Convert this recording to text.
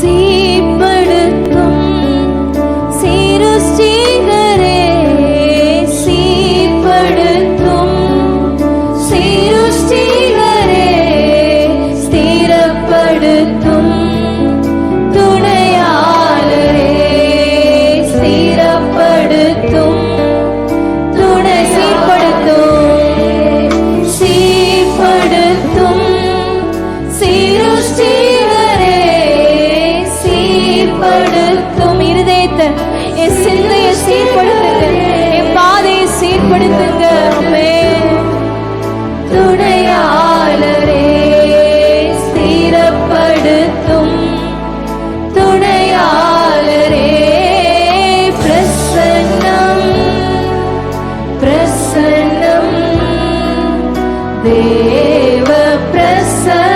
Sí. என்னுடைய சிந்தையை சீர்படுத்துங்க. என் பாதையை சீர்படுத்துங்க அமே துணையாளரே ஸ்திரப்படுத்தும். துணையாளரே பிரசன்னம். பிரசன்னம். தேவ பிரசன்னம்.